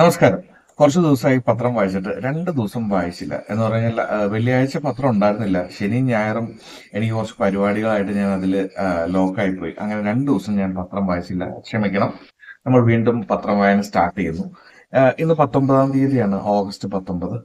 നമസ്കാരം. കുറച്ച് ദിവസമായി പത്രം വായിച്ചിട്ട് രണ്ട് ദിവസം വായിച്ചില്ല. എന്ന് പറഞ്ഞാൽ വെള്ളിയാഴ്ച പത്രം ഉണ്ടായിരുന്നില്ല. ശനിയും ഞായറും എനിക്ക് കുറച്ച് പരിപാടികളായിട്ട് ഞാൻ അതിൽ ലോക്കായി പോയി. അങ്ങനെ രണ്ട് ദിവസം ഞാൻ പത്രം വായിച്ചില്ല. ക്ഷമിക്കണം. നമ്മൾ വീണ്ടും പത്രം വായന സ്റ്റാർട്ട് ചെയ്യുന്നു. ഇന്ന് പത്തൊമ്പതാം തീയതിയാണ്. ഓഗസ്റ്റ് പത്തൊമ്പത്.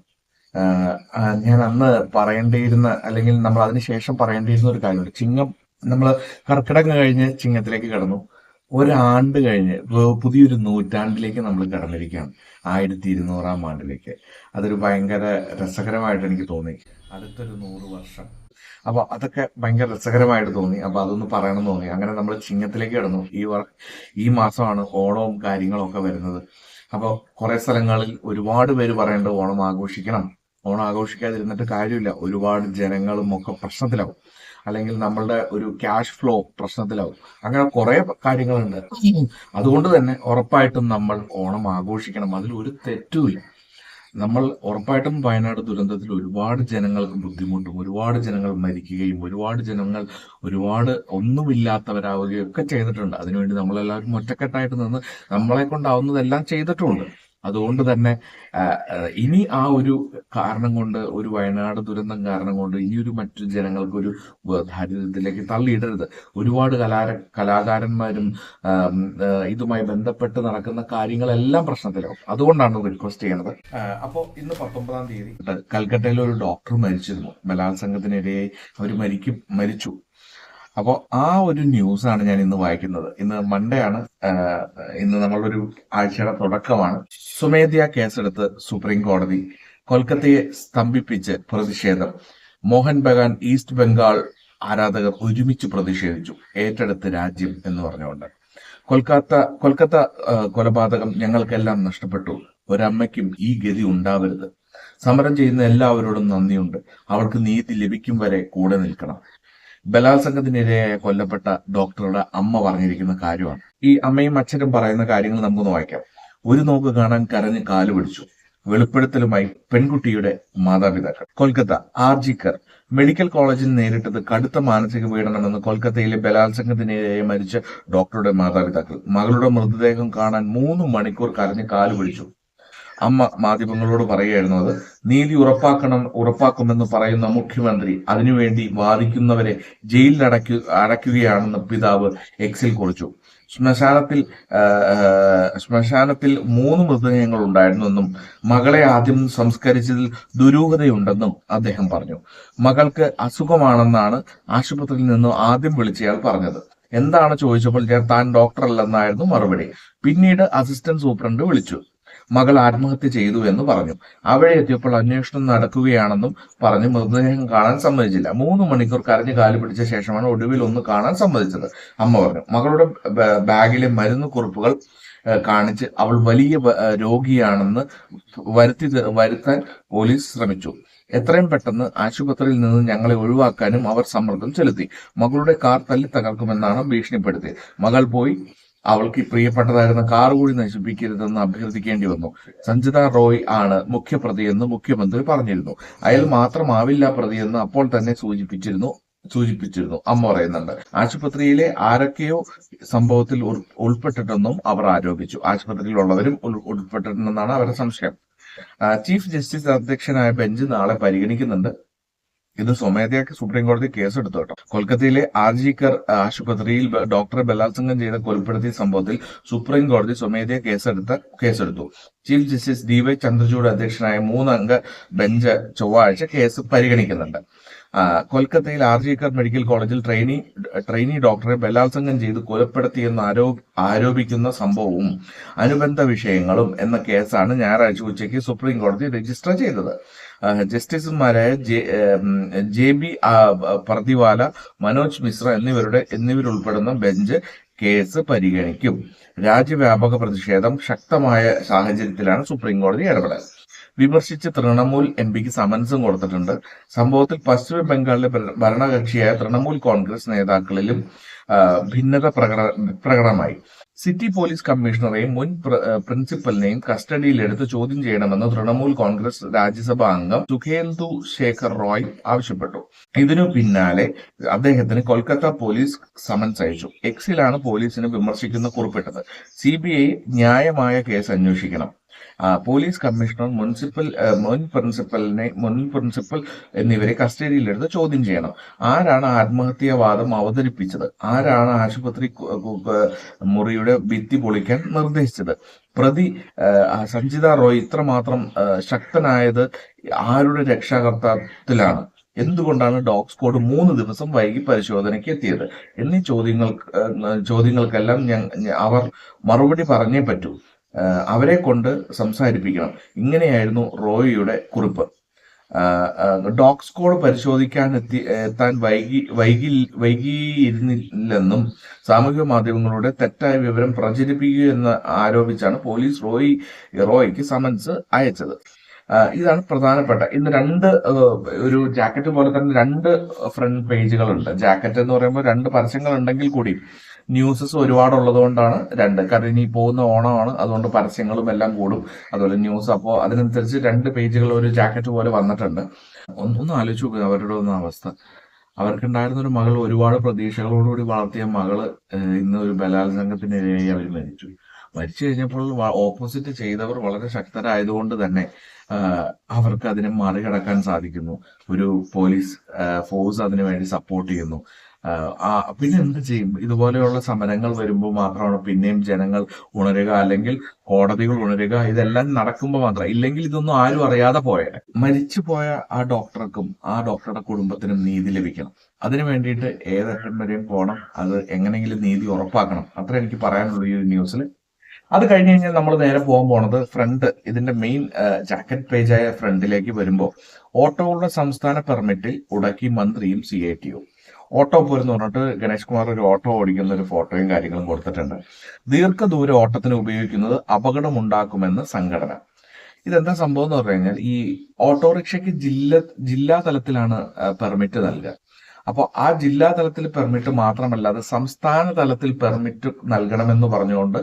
ഞാൻ അന്ന് പറയേണ്ടിയിരുന്ന അല്ലെങ്കിൽ നമ്മൾ അതിനുശേഷം പറയേണ്ടിയിരുന്ന ഒരു കാര്യമുണ്ട്. ചിങ്ങം നമ്മൾ കർക്കിടകം കഴിഞ്ഞ് ചിങ്ങത്തിലേക്ക് കടന്നു. ഒരാണ്ട് കഴിഞ്ഞ് പുതിയൊരു നൂറ്റാണ്ടിലേക്ക് നമ്മൾ കടന്നിരിക്കുകയാണ്. ആയിരത്തി ഇരുന്നൂറാം ആണ്ടിലേക്ക്. അതൊരു ഭയങ്കര രസകരമായിട്ട് എനിക്ക് തോന്നി. അടുത്തൊരു നൂറ് വർഷം. അപ്പൊ അതൊക്കെ ഭയങ്കര രസകരമായിട്ട് തോന്നി. അപ്പൊ അതൊന്ന് പറയണം തോന്നി. അങ്ങനെ നമ്മൾ ചിങ്ങത്തിലേക്ക് കിടന്നു. ഈ വർ ഈ മാസമാണ് ഓണവും കാര്യങ്ങളും ഒക്കെ വരുന്നത്. അപ്പോൾ കുറെ സ്ഥലങ്ങളിൽ ഒരുപാട് പേര് പറയേണ്ടത് ഓണം ആഘോഷിക്കണം. ഓണം ആഘോഷിക്കാതിരുന്നിട്ട് കാര്യമില്ല. ഒരുപാട് ജനങ്ങളും ഒക്കെ പ്രശ്നത്തിലാവും. അല്ലെങ്കിൽ നമ്മളുടെ ഒരു ക്യാഷ് ഫ്ലോ പ്രശ്നത്തിലാവും. അങ്ങനെ കുറെ കാര്യങ്ങളുണ്ട്. അതുകൊണ്ട് തന്നെ ഉറപ്പായിട്ടും നമ്മൾ ഓണം ആഘോഷിക്കണം. അതിൽ ഒരു തെറ്റുമില്ല നമ്മൾ ഉറപ്പായിട്ടും വയനാട് ദുരന്തത്തിൽ ഒരുപാട് ജനങ്ങൾക്ക് ബുദ്ധിമുട്ടും ഒരുപാട് ജനങ്ങൾ മരിക്കുകയും ഒരുപാട് ജനങ്ങൾ ഒരുപാട് ഒന്നുമില്ലാത്തവരാവുകയും ഒക്കെ ചെയ്തിട്ടുണ്ട്. അതിനുവേണ്ടി നമ്മളെല്ലാവരും ഒറ്റക്കെട്ടായിട്ട് നിന്ന് നമ്മളെ കൊണ്ടാവുന്നതെല്ലാം ചെയ്തിട്ടുമുണ്ട് അതുകൊണ്ട് തന്നെ ഇനി ആ ഒരു കാരണം കൊണ്ട് ഒരു വയനാട് ദുരന്തം കാരണം കൊണ്ട് ഇനിയൊരു മറ്റു ജനങ്ങൾക്ക് ഒരു ദാരിദ്ര്യത്തിലേക്ക് തള്ളിയിടരുത്. ഒരുപാട് കലാര കലാകാരന്മാരും ഇതുമായി ബന്ധപ്പെട്ട് നടക്കുന്ന കാര്യങ്ങളെല്ലാം പ്രശ്നത്തിലാവും. അതുകൊണ്ടാണ് റിക്വസ്റ്റ് ചെയ്യുന്നത് അപ്പോൾ ഇന്ന് പത്തൊമ്പതാം തീയതി കൽക്കട്ടയിൽ ഒരു ഡോക്ടർ മരിച്ചിരുന്നു. ബലാത്സംഗത്തിനിരയായി അവർ മരിക്കും മരിച്ചു. അപ്പോൾ ആ ഒരു ന്യൂസാണ് ഞാൻ ഇന്ന് വായിക്കുന്നത്. ഇന്ന് മൺഡേ ആണ് ഇന്ന് നമ്മളൊരു ആഴ്ചയുടെ തുടക്കമാണ്. സുമേധ്യ കേസെടുത്ത് സുപ്രീം കോടതി കൊൽക്കത്തയെ സ്തംഭിപ്പിച്ച് പ്രതിഷേധം. മോഹൻ ബഗാൻ ഈസ്റ്റ് ബംഗാൾ ആരാധകർ ഒരുമിച്ച് പ്രതിഷേധിച്ചു. ഏറ്റെടുത്ത് രാജ്യം എന്ന് പറഞ്ഞുകൊണ്ട്. കൊൽക്കത്ത കൊൽക്കത്ത കൊലപാതകം ഞങ്ങൾക്കെല്ലാം നഷ്ടപ്പെട്ടു. ഒരമ്മയ്ക്കും ഈ ഗതി ഉണ്ടാവരുത്. സമരം ചെയ്യുന്ന എല്ലാവരോടും നന്ദിയുണ്ട്. അവൾക്ക് നീതി ലഭിക്കും വരെ കൂടെ നിൽക്കണം. ബലാത്സംഗത്തിനിരയായ കൊല്ലപ്പെട്ട ഡോക്ടറുടെ അമ്മ പറഞ്ഞിരിക്കുന്ന കാര്യമാണ്. ഈ അമ്മയും അച്ഛനും പറയുന്ന കാര്യങ്ങൾ നമുക്കൊന്ന് വായിക്കാം. ഒരു നോക്ക് കാണാൻ കരഞ്ഞ് കാൽ പിടിച്ചു. വെളിപ്പെടുത്തലുമായി പെൺകുട്ടിയുടെ മാതാപിതാക്കൾ. കൊൽക്കത്ത ആർജിക്കർ. മെഡിക്കൽ കോളേജിൽ നേരിട്ടത് കടുത്ത മാനസിക പീഡനമെന്ന് കൊൽക്കത്തയിലെ ബലാത്സംഗത്തിനിരയായി മരിച്ച ഡോക്ടറുടെ മാതാപിതാക്കൾ. മകളുടെ മൃതദേഹം കാണാൻ മൂന്ന് മണിക്കൂർ കരഞ്ഞ് കാൽ പിടിച്ചു. അമ്മ മാധ്യമങ്ങളോട് അത്. നീതി ഉറപ്പാക്കണം ഉറപ്പാക്കുമെന്ന് പറയുന്ന മുഖ്യമന്ത്രി അതിനുവേണ്ടി വാദിക്കുന്നവരെ ജയിലിൽ അടയ്ക്കു അടയ്ക്കുകയാണെന്ന് പിതാവ് എക്സിൽ കുറിച്ചു. ശ്മശാനത്തിൽ ശ്മശാനത്തിൽ മൂന്ന് മൃതദേഹങ്ങൾ ഉണ്ടായിരുന്നെന്നും മകളെ ആദ്യം സംസ്കരിച്ചതിൽ ദുരൂഹതയുണ്ടെന്നും അദ്ദേഹം പറഞ്ഞു. മകൾക്ക് അസുഖമാണെന്നാണ് ആശുപത്രിയിൽ നിന്ന് ആദ്യം വിളിച്ചയാൾ പറഞ്ഞത്. എന്താണ് ചോദിച്ചപ്പോൾ ഞാൻ താൻ ഡോക്ടർ അല്ലെന്നായിരുന്നു മറുപടി. പിന്നീട് അസിസ്റ്റന്റ് സൂപ്രണ്ട് വിളിച്ചു. മകൾ ആത്മഹത്യ ചെയ്തു എന്ന് പറഞ്ഞു. അവിടെ എത്തിയപ്പോൾ അന്വേഷണം നടക്കുകയാണെന്നും പറഞ്ഞ് മൃതദേഹം കാണാൻ സമ്മതിച്ചില്ല. മൂന്ന് മണിക്കൂർ കരഞ്ഞു കാലു പിടിച്ച ശേഷമാണ് ഒടുവിൽ ഒന്ന് കാണാൻ സമ്മതിച്ചത് അമ്മ പറഞ്ഞു. മകളുടെ ബാഗിലെ മരുന്ന് കുറിപ്പുകൾ കാണിച്ച് അവൾ വലിയ രോഗിയാണെന്ന് വരുത്തി വരുത്താൻ പോലീസ് ശ്രമിച്ചു. എത്രയും പെട്ടെന്ന് ആശുപത്രിയിൽ നിന്ന് ഞങ്ങളെ ഒഴിവാക്കാനും അവർ സമ്മർദ്ദം ചെലുത്തി. മകളുടെ കാർ തല്ലി തകർക്കുമെന്നാണ് ഭീഷണിപ്പെടുത്തിയത്. മകൾ പോയി അവൾക്ക് പ്രിയപ്പെട്ടതായിരുന്ന കാർ കൂടി നശിപ്പിക്കരുതെന്ന് അഭ്യർത്ഥിക്കേണ്ടി വന്നു. സഞ്ജിത റോയ് ആണ് മുഖ്യപ്രതിയെന്ന് മുഖ്യമന്ത്രി പറഞ്ഞിരുന്നു. അയാൾ മാത്രമാവില്ല പ്രതിയെന്ന് അപ്പോൾ തന്നെ സൂചിപ്പിച്ചിരുന്നു സൂചിപ്പിച്ചിരുന്നു. അമ്മ പറയുന്നുണ്ട് ആശുപത്രിയിലെ ആരൊക്കെയോ സംഭവത്തിൽ ഉൾ- ഉൾപ്പെട്ടിട്ടെന്നും അവർ ആരോപിച്ചു. ആശുപത്രിയിലുള്ളവരും ഉൾ- ഉൾപ്പെട്ടിട്ടുണ്ടെന്നാണ് അവരുടെ സംശയം. ചീഫ് ജസ്റ്റിസ് അധ്യക്ഷനായ ബെഞ്ച് നാളെ പരിഗണിക്കുന്നുണ്ട്. ഇത് സ്വമേധയാ സുപ്രീം കോടതി കേസെടുത്തു കേട്ടോ. കൊൽക്കത്തയിലെ ആർജിക്കർ ആശുപത്രിയിൽ ഡോക്ടറെ ബലാത്സംഗം ചെയ്ത കൊലപ്പെടുത്തിയ സംഭവത്തിൽ സുപ്രീം കോടതി സ്വമേധയാ കേസെടുത്ത കേസെടുത്തു. Chief justice D Y Chandrachud അധ്യക്ഷനായ മൂന്നംഗ ബെഞ്ച് ചൊവ്വാഴ്ച കേസ് പരിഗണിക്കുന്നുണ്ട്. കൊൽക്കത്തയിൽ ആർജിക്കർ മെഡിക്കൽ കോളേജിൽ ട്രെയിനി ട്രെയിനി ഡോക്ടറെ ബലാത്സംഗം ചെയ്ത് കൊലപ്പെടുത്തിയെന്ന് ആരോ ആരോപിക്കുന്ന സംഭവവും അനുബന്ധ വിഷയങ്ങളും എന്ന കേസാണ് ഞായറാഴ്ച ഉച്ചയ്ക്ക് സുപ്രീം കോടതി രജിസ്റ്റർ ചെയ്തത്. ജസ്റ്റിസുമാരായ ജെ ബി പ്രതിവാല മനോജ് മിശ്ര എന്നിവരുടെ എന്നിവരുൾപ്പെടുന്ന ബെഞ്ച് കേസ് പരിഗണിക്കും. രാജ്യവ്യാപക പ്രതിഷേധം ശക്തമായ സാഹചര്യത്തിലാണ് സുപ്രീം കോടതി ഇടപെടൽ. വിമർശിച്ച് തൃണമൂൽ എം പിക്ക് സമൻസും കൊടുത്തിട്ടുണ്ട്. സംഭവത്തിൽ പശ്ചിമ ബംഗാളിലെ ഭര- ഭരണകക്ഷിയായ തൃണമൂൽ കോൺഗ്രസ് നേതാക്കളിലും ഭിന്നത പ്രകട പ്രകടമായി സിറ്റി പോലീസ് കമ്മീഷണറെയും മുൻ പ്രിൻസിപ്പലിനെയും കസ്റ്റഡിയിലെടുത്ത് ചോദ്യം ചെയ്യണമെന്ന് തൃണമൂൽ കോൺഗ്രസ് രാജ്യസഭാ അംഗം സുഖേന്ദു ശേഖർ റോയ് ആവശ്യപ്പെട്ടു. ഇതിനു പിന്നാലെ അദ്ദേഹത്തിന് കൊൽക്കത്ത പോലീസ് സമൻസ് അയച്ചു. എക്സിലാണ് പോലീസിനെ വിമർശിക്കുന്ന കുറിപ്പിട്ടത്. സി ന്യായമായ കേസ് അന്വേഷിക്കണം. പോലീസ് കമ്മീഷണർ മുനിസിപ്പൽ മുൻ പ്രിൻസിപ്പലിനെ മുൻ പ്രിൻസിപ്പൽ എന്നിവരെ കസ്റ്റഡിയിലെടുത്ത് ചോദ്യം ചെയ്യണം. ആരാണ് ആത്മഹത്യാവാദം അവതരിപ്പിച്ചത്? ആരാണ് ആശുപത്രി മുറിയുടെ ഭിത്തി പൊളിക്കാൻ നിർദ്ദേശിച്ചത്? പ്രതി സഞ്ജിത റോയ് ഇത്രമാത്രം ശക്തനായത് ആരുടെ രക്ഷാകർത്തത്തിലാണ്? എന്തുകൊണ്ടാണ് ഡോഗ് സ്ക്വാഡ് മൂന്ന് ദിവസം വൈകി പരിശോധനയ്ക്ക് എത്തിയത്? എന്നീ ചോദ്യങ്ങൾ ചോദ്യങ്ങൾക്കെല്ലാം അവർ മറുപടി പറഞ്ഞേ പറ്റൂ. അവരെ കൊണ്ട് സംസാരിപ്പിക്കണം. ഇങ്ങനെയായിരുന്നു റോയിയുടെ കുറിപ്പ്. ഡോഗ് സ്കോഡ് പരിശോധിക്കാൻ എത്തി എത്താൻ വൈകി വൈകി വൈകിയിരുന്നില്ലെന്നും സാമൂഹിക മാധ്യമങ്ങളുടെ തെറ്റായ വിവരം പ്രചരിപ്പിക്കുക എന്ന് ആരോപിച്ചാണ് പോലീസ് റോയി റോയിക്ക് സമൻസ് അയച്ചത്. ഇതാണ് പ്രധാനപ്പെട്ട. ഇന്ന് രണ്ട് ഒരു ജാക്കറ്റ് പോലെ തന്നെ രണ്ട് ഫ്രണ്ട് പേജുകളുണ്ട്. ജാക്കറ്റ് എന്ന് പറയുമ്പോൾ രണ്ട് പരസ്യങ്ങൾ ഉണ്ടെങ്കിൽ കൂടി ന്യൂസസ് ഒരുപാട് ഉള്ളതുകൊണ്ടാണ് രണ്ട്. കാരണം ഇനി പോകുന്ന ഓണമാണ്. അതുകൊണ്ട് പരസ്യങ്ങളും എല്ലാം കൂടും. അതുപോലെ ന്യൂസ് അപ്പോൾ അതിനനുസരിച്ച് രണ്ട് പേജുകൾ ഒരു ജാക്കറ്റ് പോലെ വന്നിട്ടുണ്ട്. ഒന്നൊന്ന് ആലോചിച്ചു നോക്കുക അവരുടെ ഒന്നും അവസ്ഥ. അവർക്കുണ്ടായിരുന്ന ഒരു മകൾ ഒരുപാട് പ്രതീക്ഷകളോടുകൂടി വളർത്തിയ മകൾ ഇന്ന് ഒരു ബലാത്സംഗത്തിനിരയായി അവർ മരിച്ചു. മരിച്ചു കഴിഞ്ഞപ്പോൾ ഓപ്പോസിറ്റ് ചെയ്തവർ വളരെ ശക്തരായതുകൊണ്ട് തന്നെ അവർക്ക് അതിനെ മറികടക്കാൻ സാധിക്കുന്നു. ഒരു പോലീസ് ഫോഴ്സ് അതിനു വേണ്ടി സപ്പോർട്ട് ചെയ്യുന്നു. പിന്നെ എന്ത് ചെയ്യും? ഇതുപോലെയുള്ള സമരങ്ങൾ വരുമ്പോൾ മാത്രമാണ് പിന്നെയും ജനങ്ങൾ ഉണരുക? അല്ലെങ്കിൽ കോടതികൾ ഉണരുക? ഇതെല്ലാം നടക്കുമ്പോൾ മാത്രം. ഇല്ലെങ്കിൽ ഇതൊന്നും ആരും അറിയാതെ പോയാൽ മരിച്ചു പോയ ആ ഡോക്ടർക്കും ആ ഡോക്ടറുടെ കുടുംബത്തിനും നീതി ലഭിക്കണം. അതിനു വേണ്ടിയിട്ട് ഏതെങ്കിലും വരെയും പോകണം. അത് എങ്ങനെയെങ്കിലും നീതി ഉറപ്പാക്കണം. അത്ര എനിക്ക് പറയാനുള്ളൂ ഈ ന്യൂസിൽ. അത് കഴിഞ്ഞ് കഴിഞ്ഞാൽ നമ്മൾ നേരെ പോകാൻ പോണത് ഫ്രണ്ട് ഇതിന്റെ മെയിൻ ജാക്കറ്റ് പേജായ ഫ്രണ്ടിലേക്ക് വരുമ്പോൾ ഓട്ടോകളുടെ സംസ്ഥാന പെർമിറ്റിൽ ഉടക്കി മന്ത്രിയും സി ഐ ടിയും. ഓട്ടോ പോരെന്ന് പറഞ്ഞിട്ട് ഗണേഷ് കുമാർ ഒരു ഓട്ടോ ഓടിക്കുന്ന ഒരു ഫോട്ടോയും കാര്യങ്ങളും കൊടുത്തിട്ടുണ്ട്. ദീർഘദൂര ഓട്ടത്തിന് ഉപയോഗിക്കുന്നത് അപകടമുണ്ടാക്കുമെന്ന് സംഘടന. ഇതെന്താ സംഭവം എന്ന് പറഞ്ഞു കഴിഞ്ഞാൽ ഈ ഓട്ടോറിക്ഷയ്ക്ക് ജില്ല ജില്ലാ തലത്തിലാണ് പെർമിറ്റ് നൽകുക. അപ്പോൾ ആ ജില്ലാ തലത്തിൽ പെർമിറ്റ് മാത്രമല്ലാതെ സംസ്ഥാന തലത്തിൽ പെർമിറ്റ് നൽകണമെന്ന് പറഞ്ഞുകൊണ്ട്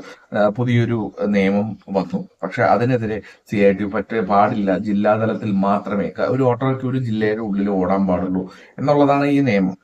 പുതിയൊരു നിയമം വന്നു. പക്ഷെ അതിനെതിരെ സി ഐ ടി പറ്റേ പാടില്ല. ജില്ലാ തലത്തിൽ മാത്രമേ ഒരു ഓട്ടോയ്ക്ക് ഒരു ജില്ലയുടെ ഉള്ളിൽ ഓടാൻ പാടുള്ളൂ എന്നുള്ളതാണ് ഈ നിയമം.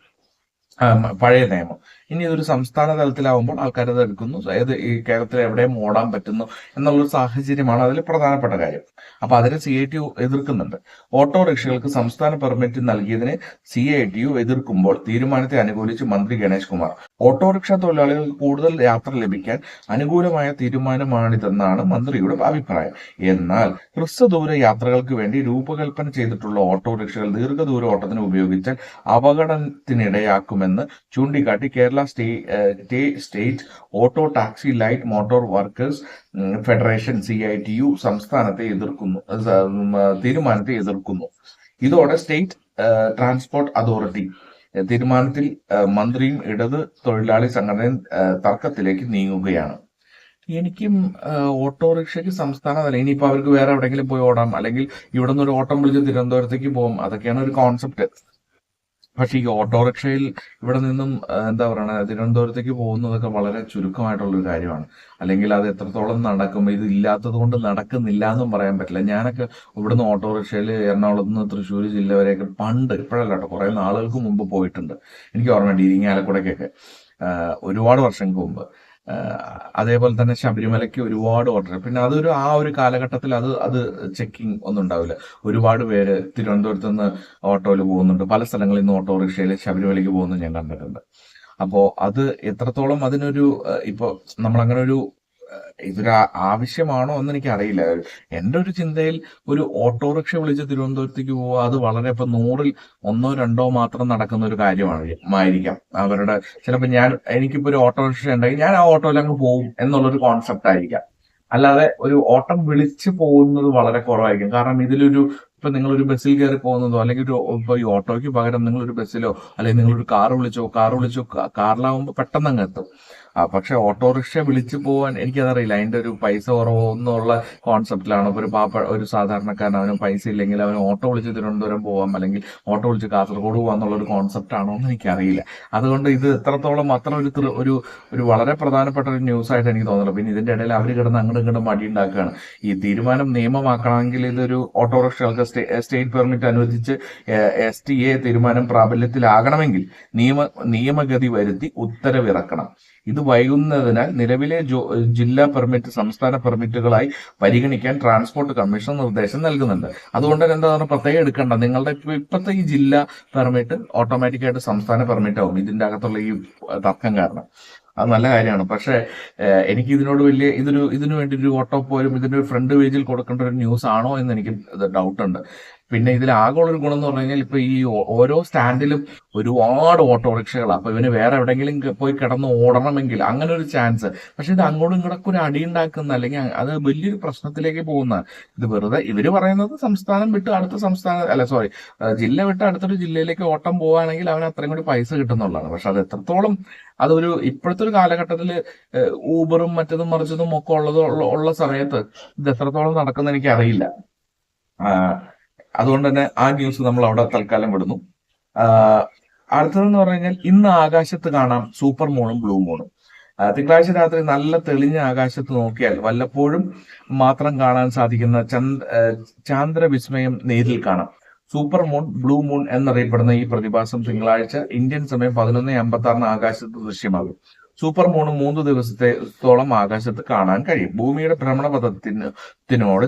പഴയ നിയമം ഇനി ഇതൊരു സംസ്ഥാന തലത്തിലാവുമ്പോൾ ആൾക്കാർ അത് എടുക്കുന്നു. അതായത് ഈ കേരളത്തിൽ എവിടെയും ഓടാൻ പറ്റുന്നു എന്നുള്ളൊരു സാഹചര്യമാണ് അതിൽ പ്രധാനപ്പെട്ട കാര്യം. അപ്പൊ അതിനെ സി ഐ ടി യു എതിർക്കുന്നുണ്ട് ഓട്ടോറിക്ഷകൾക്ക് സംസ്ഥാന പെർമിറ്റ് നൽകിയതിനെ സി ഐ ടി യു എതിർക്കുമ്പോൾ തീരുമാനത്തെ അനുകൂലിച്ച് മന്ത്രി ഗണേഷ് കുമാർ. ഓട്ടോറിക്ഷ തൊഴിലാളികൾക്ക് കൂടുതൽ യാത്ര ലഭിക്കാൻ അനുകൂലമായ തീരുമാനമാണിതെന്നാണ് മന്ത്രിയുടെ അഭിപ്രായം. എന്നാൽ ഹ്രസ്വദൂര യാത്രകൾക്ക് വേണ്ടി രൂപകൽപ്പന ചെയ്തിട്ടുള്ള ഓട്ടോറിക്ഷകൾ ദീർഘദൂര ഓട്ടത്തിന് ഉപയോഗിച്ചാൽ അപകടത്തിനിടയാക്കുമെന്ന് ചൂണ്ടിക്കാട്ടി Kerala uh sta- state auto taxi light motor workers federation C I T U സംസ്ഥാനത്തെ എതിർക്കുന്നു തീരുമാനത്തെ എതിർക്കുന്നു. ഇതോടെ സ്റ്റേറ്റ് ട്രാൻസ്പോർട്ട് അതോറിറ്റി തീരുമാനത്തിൽ മന്ത്രിയും ഇടത് തൊഴിലാളി സംഘടനയും തർക്കത്തിലേക്ക് നീങ്ങുകയാണ്. എനിക്കും ഓട്ടോറിക്ഷയ്ക്ക് സംസ്ഥാന തല ഇനിയിപ്പോൾ അവർക്ക് വേറെ എവിടെയെങ്കിലും പോയി ഓടാം. അല്ലെങ്കിൽ ഇവിടെ നിന്ന് ഒരു ഓട്ടം വിളിച്ച് തിരുവനന്തപുരത്തേക്ക് പോകും അതൊക്കെയാണ് ഒരു കോൺസെപ്റ്റ്. പക്ഷേ ഈ ഓട്ടോറിക്ഷയിൽ ഇവിടെ നിന്നും എന്താ പറയണ തിരുവനന്തപുരത്തേക്ക് പോകുന്നതൊക്കെ വളരെ ചുരുക്കമായിട്ടുള്ള ഒരു കാര്യമാണ്. അല്ലെങ്കിൽ അത് എത്രത്തോളം നടക്കും ഇത് ഇല്ലാത്തത് കൊണ്ട് നടക്കുന്നില്ല എന്നും പറയാൻ പറ്റില്ല. ഞാനൊക്കെ ഇവിടുന്ന് ഓട്ടോറിക്ഷയിൽ എറണാകുളത്ത് നിന്ന് തൃശ്ശൂർ ജില്ല വരെയൊക്കെ പണ്ട് ഇപ്പോഴല്ല കേട്ടോ കുറെ നാളുകൾക്ക് മുമ്പ് പോയിട്ടുണ്ട്. എനിക്ക് ഓർമ്മയുണ്ട് ഇരിങ്ങാലക്കുടയ്ക്കൊക്കെ ഒരുപാട് വർഷങ്ങൾക്ക് മുമ്പ്. അതേപോലെ തന്നെ ശബരിമലയ്ക്ക് ഒരുപാട് ഓർഡർ പിന്നെ അതൊരു ആ ഒരു കാലഘട്ടത്തിൽ അത് അത് ചെക്കിംഗ് ഒന്നും ഉണ്ടാവില്ല. ഒരുപാട് പേര് തിരുവനന്തപുരത്ത് നിന്ന് ഓട്ടോയിൽ പോകുന്നുണ്ട്. പല സ്ഥലങ്ങളിൽ നിന്ന് ഓട്ടോറിക്ഷയിൽ ശബരിമലയ്ക്ക് പോകുന്നു ഞാൻ കണ്ടിട്ടുണ്ട്. അപ്പോ അത് എത്രത്തോളം അതിനൊരു ഇപ്പൊ നമ്മൾ അങ്ങനെ ഒരു ഇതൊരു ആവശ്യമാണോ എന്ന് എനിക്ക് അറിയില്ല എന്റെ ഒരു ചിന്തയിൽ ഒരു ഓട്ടോറിക്ഷ വിളിച്ച് തിരുവനന്തപുരത്തേക്ക് പോവുക അത് വളരെ ഇപ്പൊ നൂറിൽ ഒന്നോ രണ്ടോ മാത്രം നടക്കുന്ന ഒരു കാര്യമാണ് ആയിരിക്കാം അവരുടെ ചിലപ്പോൾ ഞാൻ എനിക്കിപ്പോ ഒരു ഓട്ടോറിക്ഷ ഉണ്ടെങ്കിൽ ഞാൻ ആ ഓട്ടോയിൽ അങ്ങ് പോകും എന്നുള്ളൊരു കോൺസെപ്റ്റ് ആയിരിക്കാം. അല്ലാതെ ഒരു ഓട്ടം വിളിച്ച് പോകുന്നത് വളരെ കുറവായിരിക്കും. കാരണം ഇതിലൊരു ഇപ്പൊ നിങ്ങൾ ഒരു ബസ്സിൽ കയറി പോകുന്നതോ അല്ലെങ്കിൽ ഒരു ഈ ഓട്ടോയ്ക്ക് പകരം നിങ്ങൾ ഒരു ബസ്സിലോ അല്ലെങ്കിൽ നിങ്ങൾ ഒരു കാർ വിളിച്ചോ കാർ വിളിച്ചോ കാറിലാവുമ്പോൾ പെട്ടെന്ന് അങ്ങ് എത്തും. പക്ഷെ ഓട്ടോറിക്ഷ വിളിച്ചു പോവാൻ എനിക്കതറിയില്ല. അതിന്റെ ഒരു പൈസ കുറവോ എന്നുള്ള കോൺസെപ്റ്റിലാണ് ഒരു പാപ്പ ഒരു സാധാരണക്കാരൻ അവന് പൈസ ഇല്ലെങ്കിൽ അവന് ഓട്ടോ വിളിച്ച് തിരുവനന്തപുരം പോവാം. അല്ലെങ്കിൽ ഓട്ടോ വിളിച്ച് കാസർഗോഡ് പോകാം എന്നുള്ള ഒരു കോൺസെപ്റ്റ് എന്ന് എനിക്കറിയില്ല. അതുകൊണ്ട് ഇത് എത്രത്തോളം അത്ര ഒരു ഒരു ഒരു വളരെ പ്രധാനപ്പെട്ട ഒരു ന്യൂസ് ആയിട്ട് എനിക്ക് തോന്നുന്നു പിന്നെ ഇതിന്റെ ഇടയിൽ അവർ കിടന്ന് അങ്ങോട്ടും ഇങ്ങോട്ടും മടി ഉണ്ടാക്കുകയാണ് ഈ തീരുമാനം നിയമമാക്കണമെങ്കിൽ ഇതൊരു ഓട്ടോറിക്ഷകൾക്ക് സ്റ്റേറ്റ് പെർമിറ്റ് അനുവദിച്ച് എസ് ടി എ തീരുമാനം പ്രാബല്യത്തിലാകണമെങ്കിൽ നിയമ നിയമഗതി വരുത്തി ഉത്തരവിറക്കണം. ഇത് വൈകുന്നതിനാൽ നിലവിലെ ജില്ലാ പെർമിറ്റ് സംസ്ഥാന പെർമിറ്റുകളായി പരിഗണിക്കാൻ ട്രാൻസ്പോർട്ട് കമ്മീഷൻ നിർദ്ദേശം നൽകുന്നുണ്ട്. അതുകൊണ്ട് തന്നെ എന്താ പറയുക പ്രത്യേകം എടുക്കേണ്ട. നിങ്ങളുടെ ഇപ്പൊ ഇപ്പോഴത്തെ ഈ ജില്ലാ പെർമിറ്റ് ഓട്ടോമാറ്റിക്കായിട്ട് സംസ്ഥാന പെർമിറ്റ് ആവും ഇതിന്റെ അകത്തുള്ള ഈ തർക്കം കാരണം. അത് നല്ല കാര്യമാണ്. പക്ഷേ എനിക്ക് ഇതിനോട് വലിയ ഇതൊരു ഇതിനു വേണ്ടി ഒരു ഓട്ടോ പോലും ഇതിന്റെ ഫ്രണ്ട് പേജിൽ കൊടുക്കേണ്ട ഒരു ന്യൂസ് ആണോ എന്ന് എനിക്ക് ഡൗട്ട് ഉണ്ട്. പിന്നെ ഇതിൽ ആകെയുള്ള ഒരു ഗുണം എന്ന് പറഞ്ഞു കഴിഞ്ഞാൽ ഇപ്പൊ ഈ ഓരോ സ്റ്റാൻഡിലും ഒരുപാട് ഓട്ടോറിക്ഷകളാണ് അപ്പൊ ഇവന് വേറെ എവിടെയെങ്കിലും പോയി കിടന്ന് ഓടണമെങ്കിൽ അങ്ങനെ ഒരു ചാൻസ്. പക്ഷെ ഇത് അങ്ങോട്ടും ഇങ്ങോട്ടൊക്കെ ഒരു അടി ഉണ്ടാക്കുന്ന അല്ലെങ്കിൽ അത് വലിയൊരു പ്രശ്നത്തിലേക്ക് പോകുന്ന ഇത് വെറുതെ ഇവർ പറയുന്നത് സംസ്ഥാനം വിട്ട് അടുത്ത സംസ്ഥാന അല്ല സോറി ജില്ല വിട്ട് അടുത്തൊരു ജില്ലയിലേക്ക് ഓട്ടം പോവുകയാണെങ്കിൽ അവന് അത്രയും കൂടി പൈസ കിട്ടുന്നുള്ളതാണ്. പക്ഷെ അത് എത്രത്തോളം അതൊരു ഇപ്പോഴത്തെ ഒരു കാലഘട്ടത്തിൽ ഊബറും മറ്റതും മറിച്ചതും ഒക്കെ ഉള്ളത് ഉള്ള- സമയത്ത് ഇത് എത്രത്തോളം നടക്കുന്ന എനിക്ക് അറിയില്ല അതുകൊണ്ട് തന്നെ ആ ന്യൂസ് നമ്മൾ അവിടെ തൽക്കാലം വിടുന്നു. അടുത്തതെന്ന് പറഞ്ഞു കഴിഞ്ഞാൽ ഇന്ന് ആകാശത്ത് കാണാം സൂപ്പർ മൂണും ബ്ലൂ മൂണും. തിങ്കളാഴ്ച രാത്രി നല്ല തെളിഞ്ഞ ആകാശത്ത് നോക്കിയാൽ വല്ലപ്പോഴും മാത്രം കാണാൻ സാധിക്കുന്ന ചന്ദ് ചാന്ദ്രവിസ്മയം നേരിൽ കാണാം. സൂപ്പർ മൂൺ ബ്ലൂ മൂൺ എന്നറിയപ്പെടുന്ന ഈ പ്രതിഭാസം തിങ്കളാഴ്ച ഇന്ത്യൻ സമയം പതിനൊന്ന് അമ്പത്തി ആറിന് ആകാശത്ത് ദൃശ്യമാകും. സൂപ്പർ മൂൺ മൂന്ന് ദിവസത്തോളം ആകാശത്ത് കാണാൻ കഴിയും. ഭൂമിയുടെ ഭ്രമണപഥത്തിനോട് ത്തിനോട്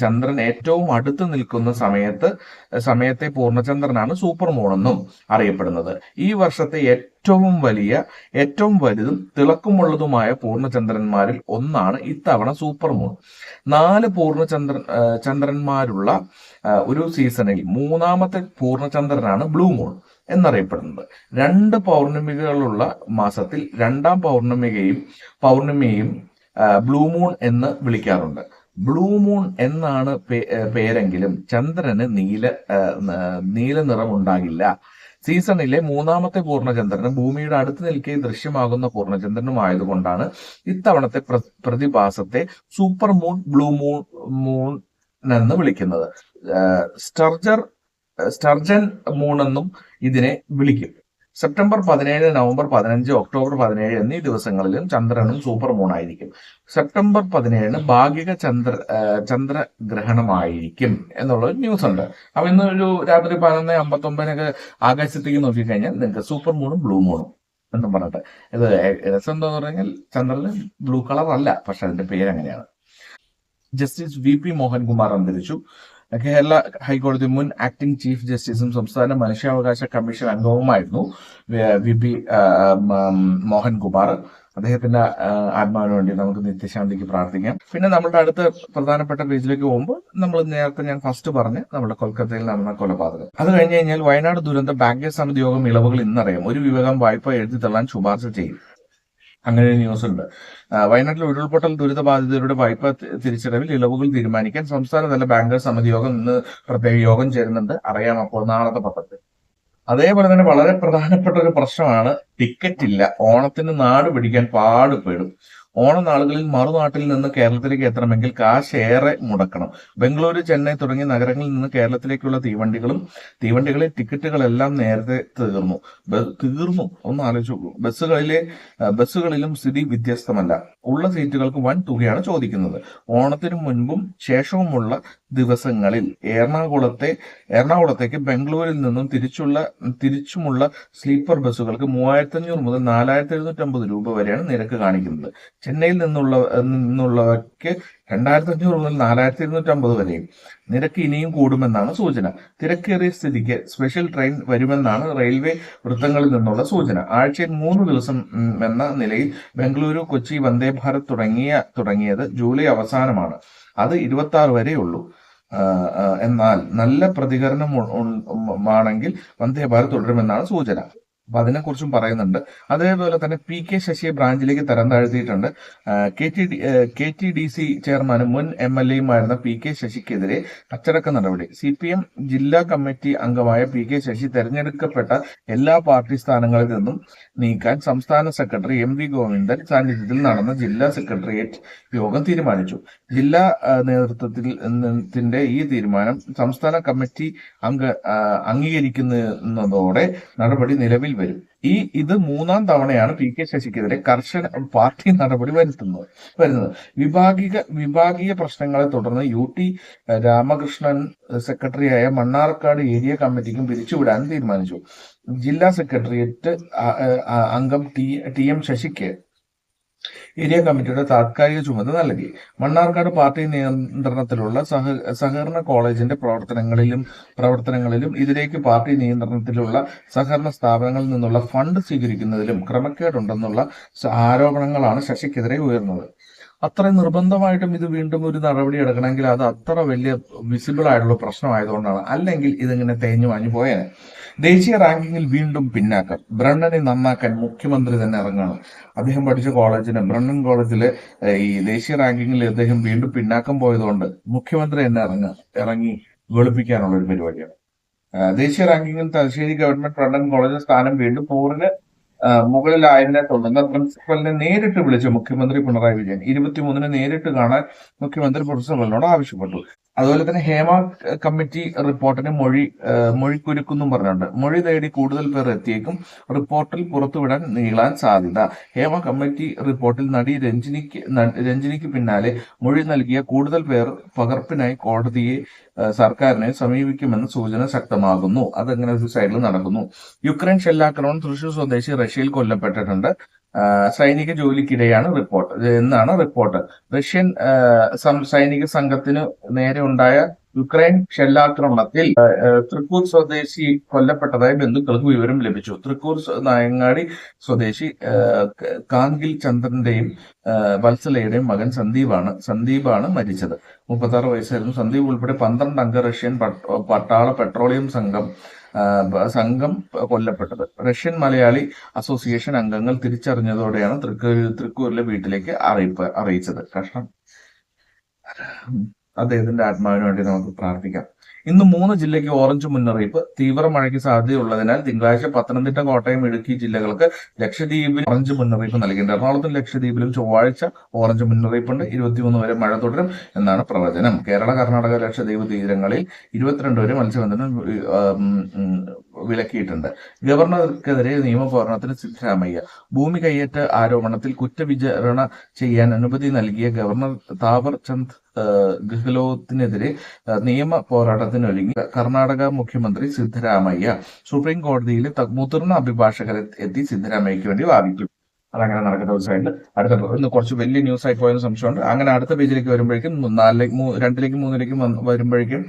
ചന്ദ്രൻ ഏറ്റവും അടുത്ത് നിൽക്കുന്ന സമയത്ത് സമയത്തെ പൂർണചന്ദ്രനാണ് സൂപ്പർ മൂൺ എന്നും അറിയപ്പെടുന്നത്. ഈ വർഷത്തെ ഏറ്റവും വലിയ ഏറ്റവും വലുതും തിളക്കമുള്ളതുമായ പൂർണചന്ദ്രന്മാരിൽ ഒന്നാണ് ഇത്തവണ സൂപ്പർ മൂൺ. നാല് പൂർണചന്ദ്ര ചന്ദ്രന്മാരുള്ള ഒരു സീസണിൽ മൂന്നാമത്തെ പൂർണചന്ദ്രനാണ് ബ്ലൂ മൂൺ. എന്നറിയപ്പെടുന്നത്. രണ്ട് പൗർണമികളുള്ള മാസത്തിൽ രണ്ടാം പൗർണമികയും പൗർണമിയും ബ്ലൂ മൂൺ എന്ന് വിളിക്കാറുണ്ട്. ബ്ലൂ മൂൺ എന്നാണ് പേരെങ്കിലും ചന്ദ്രന് നീല നീല നിറം ഉണ്ടാകില്ല സീസണിലെ മൂന്നാമത്തെ പൂർണചന്ദ്രനും ഭൂമിയുടെ അടുത്ത് നിൽക്കെ ദൃശ്യമാകുന്ന പൂർണചന്ദ്രനും ആയതുകൊണ്ടാണ് ഇത്തവണത്തെ പ്രതിഭാസത്തെ super moon blue moon moon എന്ന് വിളിക്കുന്നത്. സ്റ്റർജർ സ്റ്റർജൻ മൂൺ എന്നും ഇതിനെ വിളിക്കും. സെപ്റ്റംബർ പതിനേഴ് നവംബർ പതിനഞ്ച് ഒക്ടോബർ പതിനേഴ് എന്നീ ദിവസങ്ങളിലും ചന്ദ്രനും സൂപ്പർ മൂൺ ആയിരിക്കും. സെപ്റ്റംബർ പതിനേഴിന് ഭാഗിക ചന്ദ്ര ചന്ദ്രഗ്രഹണമായിരിക്കും എന്നുള്ള ന്യൂസ് ഉണ്ട്. അപ്പൊ ഇന്ന് ഒരു രാത്രി പതിനൊന്ന് അമ്പത്തൊമ്പതിനൊക്കെ ആകാശത്തേക്ക് നോക്കിക്കഴിഞ്ഞാൽ നിങ്ങൾക്ക് സൂപ്പർ മൂണും ബ്ലൂ മൂണും എന്നും പറഞ്ഞിട്ട്. ഇത് രസം എന്താന്ന് പറഞ്ഞാൽ ചന്ദ്രന് ബ്ലൂ കളർ അല്ല പക്ഷെ അതിന്റെ പേര് അങ്ങനെയാണ്. ജസ്റ്റിസ് വി പി മോഹൻകുമാർ അന്തരിച്ചു. കേരള ഹൈക്കോടതി മുൻ ആക്ടിംഗ് ചീഫ് ജസ്റ്റിസും സംസ്ഥാന മനുഷ്യാവകാശ കമ്മീഷൻ അംഗവുമായിരുന്നു വി- പി മോഹൻകുമാർ അദ്ദേഹത്തിന്റെ ആത്മാവിന് വേണ്ടി നമുക്ക് നിത്യശാന്തിക്ക് പ്രാർത്ഥിക്കാം. പിന്നെ നമ്മളുടെ അടുത്ത പ്രധാനപ്പെട്ട പേജിലേക്ക് പോകുമ്പോൾ നമ്മൾ നേരത്തെ ഞാൻ ഫസ്റ്റ് പറഞ്ഞ് നമ്മുടെ കൊൽക്കത്തയിൽ നടന്ന കൊലപാതകം. അത് കഴിഞ്ഞ് കഴിഞ്ഞാൽ വയനാട് ദുരന്ത ബാങ്കേഴ്സ് സമിതി യോഗം ഇളവുകൾ ഇന്നറിയാം. ഒരു വിഭാഗം വായ്പ എഴുതി തള്ളാൻ ശുപാർശ ചെയ്യും. അങ്ങനെ ഒരു ന്യൂസ് ഉണ്ട്. വയനാട്ടിലെ ഉരുൾപൊട്ടൽ ദുരിത ബാധിതരുടെ വായ്പ തിരിച്ചടവിൽ ഇളവുകൾ തീരുമാനിക്കാൻ സംസ്ഥാനതല ബാങ്കേഴ്സ് സമിതി യോഗം ഇന്ന് പ്രത്യേക യോഗം ചേരുന്നുണ്ട്. അറിയാം അപ്പോൾ നാളത്തെ പത്രത്തിൽ. അതേപോലെ തന്നെ വളരെ പ്രധാനപ്പെട്ട ഒരു പ്രശ്നമാണ് ടിക്കറ്റ് ഇല്ല ഓണത്തിന് നാട് പിടിക്കാൻ പാടുപെടും. ഓണനാളുകളിൽ മറുനാട്ടിൽ നിന്ന് കേരളത്തിലേക്ക് എത്തണമെങ്കിൽ കാശ് ഏറെ മുടക്കണം. ബംഗളൂരു ചെന്നൈ തുടങ്ങിയ നഗരങ്ങളിൽ നിന്ന് കേരളത്തിലേക്കുള്ള തീവണ്ടികളും തീവണ്ടികളിലെ ടിക്കറ്റുകളെല്ലാം നേരത്തെ തീർന്നു. തീർന്നു. ഒന്ന് ആലോചിച്ച് നോക്കൂ. ബസ്സുകളിലെ ബസ്സുകളിലും സ്ഥിതി വ്യത്യസ്തമല്ല. ഉള്ള സീറ്റുകൾക്ക് വൻ തുകയാണ് ചോദിക്കുന്നത്. ഓണത്തിനു മുൻപും ശേഷവുമുള്ള ദിവസങ്ങളിൽ എറണാകുളത്തെ എറണാകുളത്തേക്ക് ബംഗളൂരിൽ നിന്നും തിരിച്ചുള്ള തിരിച്ചുമുള്ള സ്ലീപ്പർ ബസ്സുകൾക്ക് മൂവായിരത്തി അഞ്ഞൂറ് മുതൽ നാലായിരത്തി എഴുന്നൂറ്റി അമ്പത് രൂപ വരെയാണ് നിരക്ക് കാണിക്കുന്നത്. ചെന്നൈയിൽ നിന്നുള്ള നിന്നുള്ളവർക്ക് രണ്ടായിരത്തി അഞ്ഞൂറ് മുതൽ നാലായിരത്തി ഇരുന്നൂറ്റമ്പത് വരെയും നിരക്ക് ഇനിയും കൂടുമെന്നാണ് സൂചന. തിരക്കേറിയ സ്ഥിതിക്ക് സ്പെഷ്യൽ ട്രെയിൻ വരുമെന്നാണ് റെയിൽവേ വൃത്തങ്ങളിൽ നിന്നുള്ള സൂചന. ആഴ്ചയിൽ മൂന്ന് ദിവസം എന്ന നിലയിൽ ബംഗളൂരു കൊച്ചി വന്ദേ ഭാരത് തുടങ്ങിയ തുടങ്ങിയത് ജൂലൈ അവസാനമാണ്. അത് ഇരുപത്തി ആറ് വരെയുള്ളൂ. എന്നാൽ നല്ല പ്രതികരണം ആണെങ്കിൽ വന്ദേ ഭാരത് തുടരുമെന്നാണ് സൂചന അപ്പൊ അതിനെക്കുറിച്ചും പറയുന്നുണ്ട്. അതേപോലെ തന്നെ പി കെ ശശിയെ ബ്രാഞ്ചിലേക്ക് തരം താഴ്ത്തിയിട്ടുണ്ട്. K T K T D C ചെയർമാനും മുൻ എം എൽ എയുമായിരുന്ന പി കെ ശശിക്കെതിരെ അച്ചടക്ക നടപടി. സി പി എം ജില്ലാ കമ്മിറ്റി അംഗമായ പി കെ ശശി തെരഞ്ഞെടുക്കപ്പെട്ട എല്ലാ പാർട്ടി സ്ഥാനങ്ങളിൽ നിന്നും നീക്കാൻ സംസ്ഥാന സെക്രട്ടറി എം വി ഗോവിന്ദൻ സാന്നിധ്യത്തിൽ നടന്ന ജില്ലാ സെക്രട്ടേറിയറ്റ് യോഗം തീരുമാനിച്ചു. ജില്ലാ നേതൃത്വത്തിൽ ഈ തീരുമാനം സംസ്ഥാന കമ്മിറ്റി അംഗ അംഗീകരിക്കുന്നതോടെ നടപടി നിലവിൽ വരും. ഈ ഇത് മൂന്നാം തവണയാണ് പി കെ ശശിക്കെതിരെ കർശന പാർട്ടി നടപടി വരുത്തുന്നത് വരുന്നത്. വിഭാഗിക വിഭാഗീയ പ്രശ്നങ്ങളെ തുടർന്ന് യു ടി രാമകൃഷ്ണൻ സെക്രട്ടറിയായ മണ്ണാർക്കാട് ഏരിയ കമ്മിറ്റിക്കും പിരിച്ചുവിടാൻ തീരുമാനിച്ചു. ജില്ലാ സെക്രട്ടേറിയറ്റ് അംഗം ടി ടി എം ശശിക്ക് ഏരിയ കമ്മിറ്റിയുടെ താത്കാലിക ചുമതല നൽകി. മണ്ണാർക്കാട് പാർട്ടി നിയന്ത്രണത്തിലുള്ള സഹ സഹകരണ കോളേജിന്റെ പ്രവർത്തനങ്ങളിലും പ്രവർത്തനങ്ങളിലും ഇതിലേക്ക് പാർട്ടി നിയന്ത്രണത്തിലുള്ള സഹകരണ സ്ഥാപനങ്ങളിൽ നിന്നുള്ള ഫണ്ട് സ്വീകരിക്കുന്നതിലും ക്രമക്കേടുണ്ടെന്നുള്ള ആരോപണങ്ങളാണ് ശശിക്കെതിരെ ഉയർന്നത്. അത്ര നിർബന്ധമായിട്ടും ഇത് വീണ്ടും ഒരു നടപടി എടുക്കണമെങ്കിൽ അത് അത്ര വലിയ വിസിബിൾ ആയിട്ടുള്ള പ്രശ്നമായതുകൊണ്ടാണ്. അല്ലെങ്കിൽ ഇതിങ്ങനെ തേഞ്ഞു മാഞ്ഞു പോയേനെ. ദേശീയ റാങ്കിങ്ങിൽ വീണ്ടും പിന്നാക്കം. ബ്രണ്ണനെ നന്നാക്കാൻ മുഖ്യമന്ത്രി തന്നെ ഇറങ്ങണം. അദ്ദേഹം പഠിച്ച കോളേജിന് ബ്രണ്ണൻ കോളേജിൽ ഈ ദേശീയ റാങ്കിങ്ങിൽ അദ്ദേഹം വീണ്ടും പിന്നാക്കം പോയതുകൊണ്ട് മുഖ്യമന്ത്രി തന്നെ ഇറങ്ങ ഇറങ്ങി വെളുപ്പിക്കാനുള്ള ഒരു പരിപാടിയാണ്. ദേശീയ റാങ്കിങ്ങിൽ തലശ്ശേരി ഗവൺമെന്റ് ബ്രണ്ണൻ കോളേജ് സ്ഥാനം വീണ്ടും നൂറിന് മുകളിലായതിനെ തുടർന്ന് പ്രിൻസിപ്പലിനെ നേരിട്ട് വിളിച്ച മുഖ്യമന്ത്രി പിണറായി വിജയൻ ഇരുപത്തിമൂന്നിന് നേരിട്ട് കാണാൻ മുഖ്യമന്ത്രി പ്രിൻസിപ്പലിനോട് ആവശ്യപ്പെട്ടു. അതുപോലെ തന്നെ ഹേമ കമ്മിറ്റി റിപ്പോർട്ടിന് മൊഴി മൊഴിക്കുരുക്കുന്നും പറഞ്ഞിട്ടുണ്ട്. മൊഴി തേടി കൂടുതൽ പേർ എത്തിയേക്കും റിപ്പോർട്ടിൽ പുറത്തുവിടാൻ നീളാൻ സാധ്യത. ഹേമ കമ്മിറ്റി റിപ്പോർട്ടിൽ നടി രഞ്ജിനിക്ക് രഞ്ജിനിക്ക് പിന്നാലെ മൊഴി നൽകിയ കൂടുതൽ പേർ പകർപ്പിനായി കോടതിയെ സർക്കാരിനെ സമീപിക്കുമെന്ന് സൂചന ശക്തമാകുന്നു. അതങ്ങനെ ഒരു സൈഡിൽ നടക്കുന്നു? യുക്രൈൻ ഷെല്ലാക്രമണം തൃശൂർ സ്വദേശി റഷ്യയിൽ കൊല്ലപ്പെട്ടിട്ടുണ്ട്. സൈനിക ജോലിക്കിടെയാണ് റിപ്പോർട്ട്. എന്നാണ് റിപ്പോർട്ട്? റഷ്യൻ സൈനിക സംഘത്തിന് നേരെ ഉണ്ടായ യുക്രൈൻ ഷെല്ലാക്രമണത്തിൽ തൃക്കൂർ സ്വദേശി കൊല്ലപ്പെട്ടതായി ബന്ധുക്കൾക്ക് വിവരം ലഭിച്ചു. തൃക്കൂർ നായങ്ങാടി സ്വദേശി കാൻഗിൽ ചന്ദ്രന്റെയും വത്സലയുടെയും മകൻ സന്ദീപാണ് സന്ദീപാണ് മരിച്ചത്. മുപ്പത്തി ആറ് വയസ്സായിരുന്നു. സന്ദീപ് ഉൾപ്പെടെ പന്ത്രണ്ട് അംഗ റഷ്യൻ പട്ടാള പെട്രോളിയം സംഘം സംഘം കൊല്ലപ്പെട്ടത്. റഷ്യൻ മലയാളി അസോസിയേഷൻ അംഗങ്ങൾ തിരിച്ചറിഞ്ഞതോടെയാണ് തൃക്കൂരിലെ വീട്ടിലേക്ക് അറിയിപ്പ് അറിയിച്ചത്. കഷ്ണം. അദ്ദേഹത്തിന്റെ ആത്മാവിന് വേണ്ടി നമുക്ക് പ്രാർത്ഥിക്കാം. ഇന്ന് മൂന്ന് ജില്ലയ്ക്ക് ഓറഞ്ച് മുന്നറിയിപ്പ്. തീവ്ര മഴയ്ക്ക് സാധ്യതയുള്ളതിനാൽ തിങ്കളാഴ്ച പത്തനംതിട്ട കോട്ടയം ഇടുക്കി ജില്ലകൾക്ക് ലക്ഷദ്വീപിൽ ഓറഞ്ച് മുന്നറിയിപ്പ് നൽകിയിട്ടുണ്ട്. എറണാകുളത്തും ലക്ഷദ്വീപിലും ചൊവ്വാഴ്ച ഓറഞ്ച് മുന്നറിയിപ്പുണ്ട്. ഇരുപത്തിമൂന്ന് വരെ മഴ തുടരും എന്നാണ് പ്രവചനം. കേരള കർണാടക ലക്ഷദ്വീപ് തീരങ്ങളിൽ ഇരുപത്തിരണ്ട് വരെ മത്സ്യബന്ധനം വിലക്കിയിട്ടുണ്ട്. ഗവർണർക്കെതിരെ നിയമപോരാട്ടത്തിന് സിദ്ധരാമയ്യ ഭൂമി കയ്യേറ്റ ആരോപണത്തിൽ കുറ്റവിചാരണ ചെയ്യാൻ അനുമതി നൽകിയ ഗവർണർ താവർ ചന്ദ് ഗെഹ്ലോത്തിനെതിരെ നിയമ പോരാട്ടത്തിനൊരുങ്ങി കർണാടക മുഖ്യമന്ത്രി സിദ്ധരാമയ്യ സുപ്രീം കോടതിയിലെ മുതിർന്ന അഭിഭാഷകരെ എത്തി സിദ്ധരാമയ്യക്ക് വേണ്ടി വാദിക്കും അതങ്ങനെ നടക്കുന്ന സൈഡിൽ അടുത്ത ഇന്ന് കുറച്ച് വലിയ ന്യൂസ് ആയി പോയെന്ന് സംശയമുണ്ട്. അങ്ങനെ അടുത്ത പേജിലേക്ക് വരുമ്പോഴേക്കും നാലിലേക്ക് രണ്ടിലേക്കും മൂന്നിലേക്കും വരുമ്പോഴേക്കും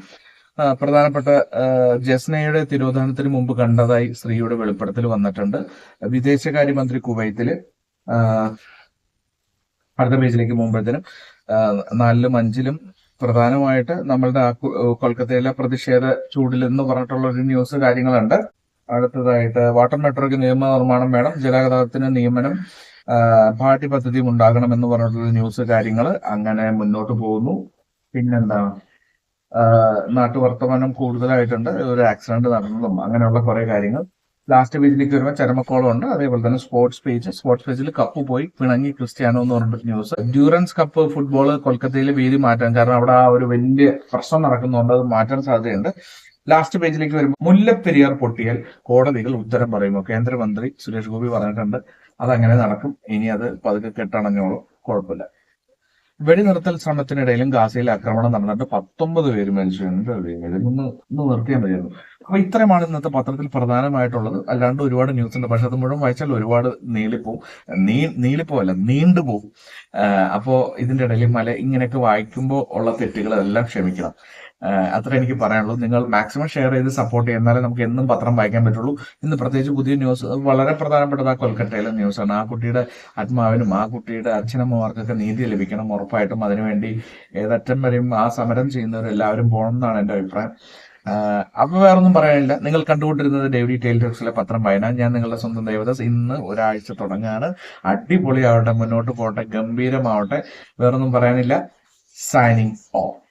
പ്രധാനപ്പെട്ട ജസ്നയുടെ തിരോധാനത്തിന് മുമ്പ് കണ്ടതായി സ്ത്രീയുടെ വെളിപ്പെടുത്തൽ വന്നിട്ടുണ്ട്. വിദേശകാര്യമന്ത്രി കുവൈത്തിൽ അടുത്ത പേജിലേക്ക് പോകുമ്പോഴത്തേനും നാലിലും അഞ്ചിലും പ്രധാനമായിട്ട് നമ്മളുടെ ആ കൊൽക്കത്തയിലെ പ്രതിഷേധ ചൂടിൽ എന്ന് പറഞ്ഞിട്ടുള്ള ഒരു ന്യൂസ് കാര്യങ്ങളുണ്ട്. അടുത്തതായിട്ട് വാട്ടർ നെറ്റ്വർക്ക് നിയമ നിർമ്മാണം വേണം ജലഗതാഗതത്തിന് നിയമനം പാഠ്യ പദ്ധതിയും ഉണ്ടാകണം എന്ന് പറഞ്ഞിട്ടുള്ള ന്യൂസ് കാര്യങ്ങൾ അങ്ങനെ മുന്നോട്ട് പോകുന്നു. പിന്നെന്താ ആ, നാട്ടുവർത്തമാനം കൂടുതലായിട്ടുണ്ട്. ഒരു ആക്സിഡന്റ് നടന്നതും അങ്ങനെയുള്ള കുറെ കാര്യങ്ങൾ. ലാസ്റ്റ് പേജിലേക്ക് വരുമ്പോൾ ചരമക്കോളം ഉണ്ട് അതേപോലെ തന്നെ സ്പോർട്സ് പേജ് സ്പോർട്സ് പേജിൽ കപ്പ് പോയി. പിണങ്ങി ക്രിസ്ത്യാനോ എന്ന് പറഞ്ഞിട്ട് ന്യൂസ് ഡ്യൂറൻസ് കപ്പ് ഫുട്ബോൾ കൊൽക്കത്തയിൽ വേദി മാറ്റാൻ കാരണം അവിടെ ആ ഒരു വലിയ പ്രശ്നം നടക്കുന്നുണ്ട്. അത് മാറ്റാൻ സാധ്യതയുണ്ട്. ലാസ്റ്റ് പേജിലേക്ക് വരുമ്പോൾ മുല്ലപ്പെരിയാർ പൊട്ടിയാൽ കോടതികൾ ഉത്തരം പറയുമോ കേന്ദ്രമന്ത്രി സുരേഷ് ഗോപി പറഞ്ഞിട്ടുണ്ട്. അതങ്ങനെ നടക്കും. ഇനി അത് പതുക്കെ കെട്ടണഞ്ഞോളും. കുഴപ്പമില്ല. വെടിനിർത്തൽ ശ്രമത്തിനിടയിലും ഗാസയിൽ ആക്രമണം നടന്നിട്ട് പത്തൊമ്പത് പേര് ഇതൊന്ന് ഒന്ന് നിർത്തിയാൽ മതിയായിരുന്നു. അപ്പൊ ഇത്രയുമാണ് ഇന്നത്തെ പത്രത്തിൽ പ്രധാനമായിട്ടുള്ളത്. അല്ലാണ്ട് ഒരുപാട് ന്യൂസ് ഉണ്ട് പക്ഷെ അത് മുഴുവൻ വായിച്ചാൽ ഒരുപാട് നീളിപ്പോവും. നീ നീളിപ്പോവല്ല നീണ്ടുപോകും അപ്പോ ഇതിന്റെ ഇടയിൽ മല ഇങ്ങനെയൊക്കെ വായിക്കുമ്പോൾ ഉള്ള തെറ്റുകളെല്ലാം ക്ഷമിക്കണം. അത്ര എനിക്ക് പറയാനുള്ളൂ. നിങ്ങൾ മാക്സിമം ഷെയർ ചെയ്ത് സപ്പോർട്ട് ചെയ്യുന്നാലേ നമുക്ക് എന്നും പത്രം വായിക്കാൻ പറ്റുള്ളൂ. ഇന്ന് പ്രത്യേകിച്ച് പുതിയ ന്യൂസ് വളരെ പ്രധാനപ്പെട്ടത് ആ കൊൽക്കത്തയിലെ ന്യൂസാണ്. ആ കുട്ടിയുടെ ആത്മാവിനും ആ കുട്ടിയുടെ അച്ഛനമ്മമാർക്കൊക്കെ നീതി ലഭിക്കണം ഉറപ്പായിട്ടും. അതിനുവേണ്ടി ഏതറ്റം വരെയും ആ സമരം ചെയ്യുന്നവരെല്ലാവരും പോകണം എന്നാണ് എന്റെ അഭിപ്രായം. അപ്പൊ വേറൊന്നും പറയാനില്ല. നിങ്ങൾ കണ്ടുകൊണ്ടിരുന്നത് ഡേവിഡി ടെയിൽ പത്രം വായന. ഞാൻ നിങ്ങളുടെ സ്വന്തം ദേവദാസ്. ഇന്ന് ഒരാഴ്ച തുടങ്ങാണ്. അടിപൊളിയാവട്ടെ മുന്നോട്ട് പോകട്ടെ ഗംഭീരമാവട്ടെ. വേറൊന്നും പറയാനില്ല. Signing off